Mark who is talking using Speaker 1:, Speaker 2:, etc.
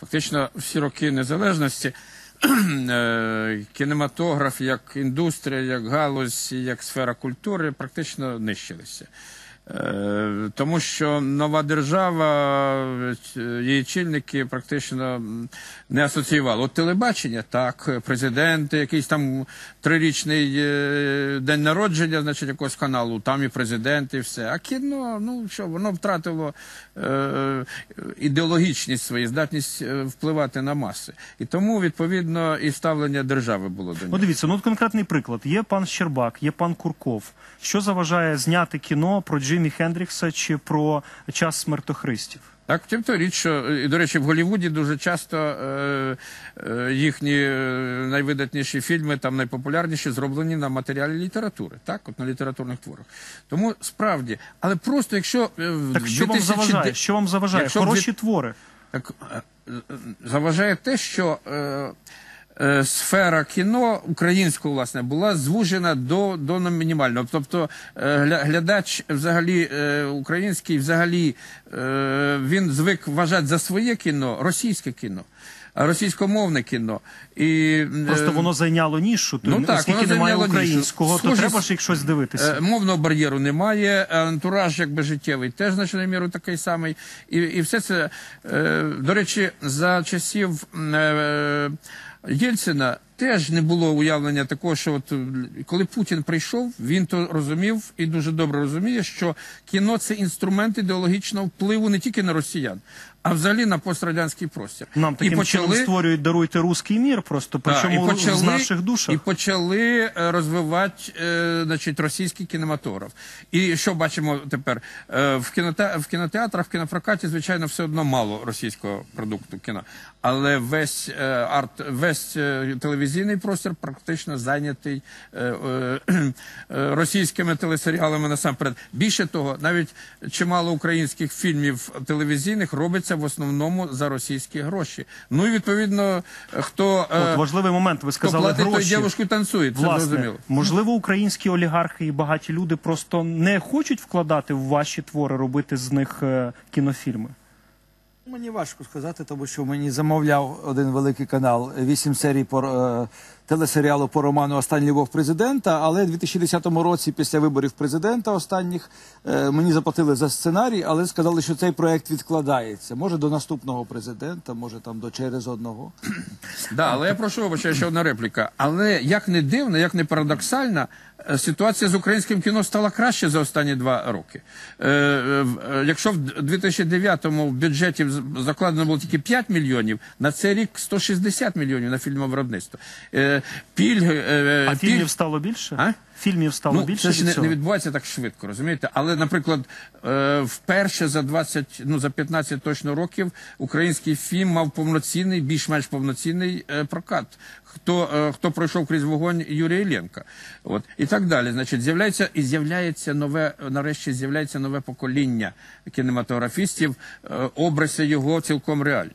Speaker 1: Фактично, всі роки незалежності е, кінематограф як індустрія, як галузь, як сфера культури практично нищилися. Е, Тому що нова держава, е, її чільники практично не асоціювали. От телебачення, так, президент, якийсь там трирічний е, день народження, значить, якогось каналу, там і президент, і все. А кіно, ну що, воно втратило ідеологічність свою, здатність впливати на маси. І тому, відповідно, і ставлення держави було до
Speaker 2: Ну дивіться, ну от конкретний приклад. Є пан Щербак, є пан Курков. Що заважає зняти кіно про Джимі Хендрікса чи про час смертохристів?
Speaker 1: Так, втім то річ, що і до речі, в Голлівуді дуже часто е, е, їхні е, найвидатніші фільми, там найпопулярніші, зроблені на матеріалі літератури, так, от на літературних творах. Тому справді, але просто якщо е,
Speaker 2: Так що вам заважає? Що вам заважає?
Speaker 1: Якщо
Speaker 2: Хороші
Speaker 1: дві-
Speaker 2: твори.
Speaker 1: Так, е, заважає те, що е, е, сфера кіно українського, власне, була звужена до, до мінімального. Тобто е, глядач взагалі е, український, взагалі він звик вважати за своє кіно російське кіно. Російськомовне кіно. І, е,
Speaker 2: Просто воно зайняло нішу.
Speaker 1: Ну так,
Speaker 2: оскільки
Speaker 1: воно
Speaker 2: немає
Speaker 1: зайняло нішу.
Speaker 2: українського, то треба ж їх щось дивитися.
Speaker 1: Е, Мовного бар'єру немає, антураж якби життєвий теж значною мірою такий самий. І, і все це, е, до речі, за часів е, Єльцина теж не було уявлення такого, що от е, коли Путін прийшов, він то розумів і дуже добре розуміє, що кіно це інструмент ідеологічного впливу не тільки на росіян, а взагалі на пострадянський простір.
Speaker 2: Нам
Speaker 1: І
Speaker 2: таким чином створюють даруйте руський мір, просто причому в наших душах.
Speaker 1: І почали е, розвивати е, значить, російський кінематограф. І що бачимо тепер? Е, в, кіноте, в кінотеатрах, в кінопрокаті, звичайно, все одно мало російського продукту кіно. Але весь е, арт, весь е, телевізійний простір практично зайнятий е, е, е, російськими телесеріалами насамперед. Більше того, навіть чимало українських фільмів телевізійних робиться в основному за російські гроші. Ну і відповідно, хто е,
Speaker 2: От важливий момент. Ви
Speaker 1: хто
Speaker 2: сказали
Speaker 1: платить, той
Speaker 2: гроші.
Speaker 1: дівушку танцює. Це
Speaker 2: Власне,
Speaker 1: зрозуміло.
Speaker 2: можливо, українські олігархи і багаті люди просто не хочуть вкладати в ваші твори, робити з них е, кінофільми.
Speaker 3: Мені важко сказати, тому що мені замовляв один великий канал вісім серій по е, телесеріалу по роману Останній Бог президента. Але в 2010 році, після виборів президента останніх, е, мені заплатили за сценарій, але сказали, що цей проект відкладається. Може до наступного президента, може там до через одного.
Speaker 1: Да, але я прошу вибачення, ще одна репліка. Але як не дивно, як не парадоксально, е, ситуація з українським кіно стала краще за останні два роки. Е, е, якщо в 2009-му в бюджеті закладено було тільки 5 мільйонів, на цей рік 160 мільйонів на фільмовиробництво. Е, пільги,
Speaker 2: А
Speaker 1: пільг...
Speaker 2: фільмів стало більше?
Speaker 1: А?
Speaker 2: Фільмів стало
Speaker 1: Ну,
Speaker 2: більше
Speaker 1: це ж
Speaker 2: від
Speaker 1: не,
Speaker 2: цього?
Speaker 1: не відбувається так швидко, розумієте? Але, наприклад, е, вперше за 20, ну за 15 точно років український фільм мав повноцінний, більш-менш повноцінний е, прокат. Хто, е, хто пройшов крізь вогонь Юрія Іллєнка. От і так далі. Значить, з'являється і з'являється нове, нарешті з'являється нове покоління кінематографістів, е, образи його цілком реальні.